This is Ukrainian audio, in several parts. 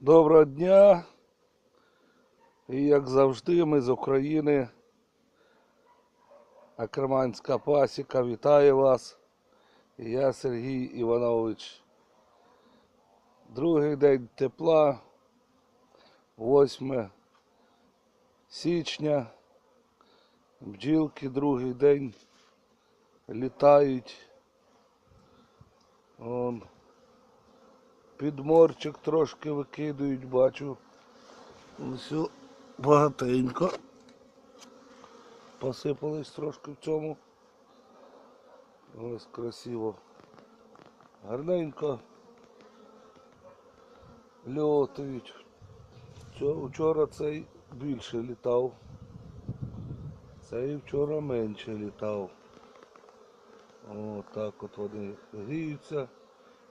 Доброго дня. І як завжди, ми з України. Акерманська пасіка вітає вас. І я Сергій Іванович. Другий день тепла. 8 січня. Бджілки другий день літають. Вон. Підморчик трошки викидують, бачу. Все багатенько. Посипались трошки в цьому. Ось красиво. Гарненько. Льотають. Вчора цей більше літав. Цей вчора менше літав. Отак от вони гріються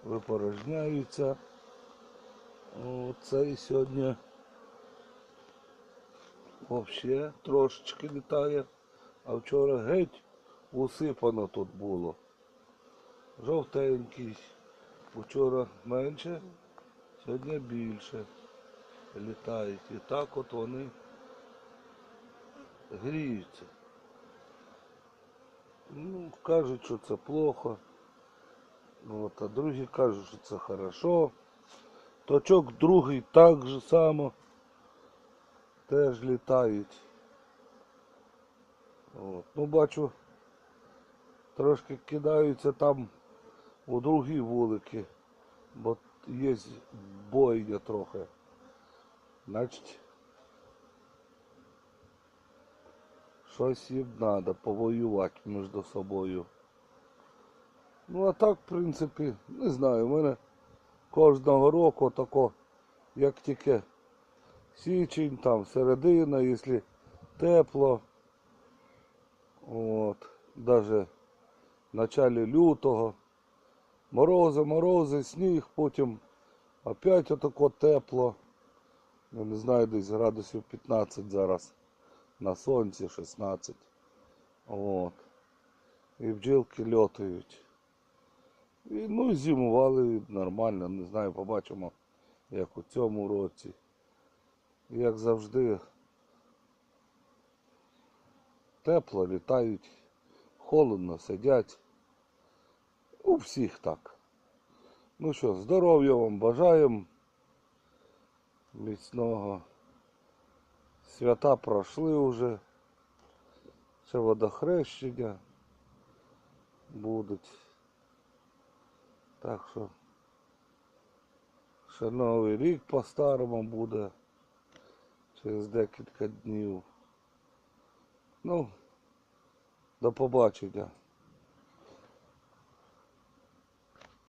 випорожняються. Оце і сьогодні взагалі трошечки літає, а вчора геть усипано тут було. Жовтенький. Вчора менше, сьогодні більше літають. І так от вони гріються. Ну, кажуть, що це плохо. От, а другі кажуть, що це хорошо. Точок другий так же само теж літають. От. Ну бачу, трошки кидаються там у другі вулики, бо є бойня трохи. Значить, щось їм треба повоювати між собою. Ну а так, в принципі, не знаю, в мене кожного року тако, як тільки січень, там середина, якщо тепло, от, навіть в началі лютого, морози, морози, сніг, потім опять отако тепло. Я не знаю, десь градусів 15 зараз. На сонці 16. От. І бджілки льотають. І, ну, зимували нормально, не знаю, побачимо, як у цьому році. Як завжди, тепло літають, холодно сидять. У всіх так. Ну що, здоров'я вам бажаємо. Міцного. Свята пройшли вже. Ще водохрещення будуть. Так що ще новий рік по-старому буде через декілька днів. Ну, до побачення.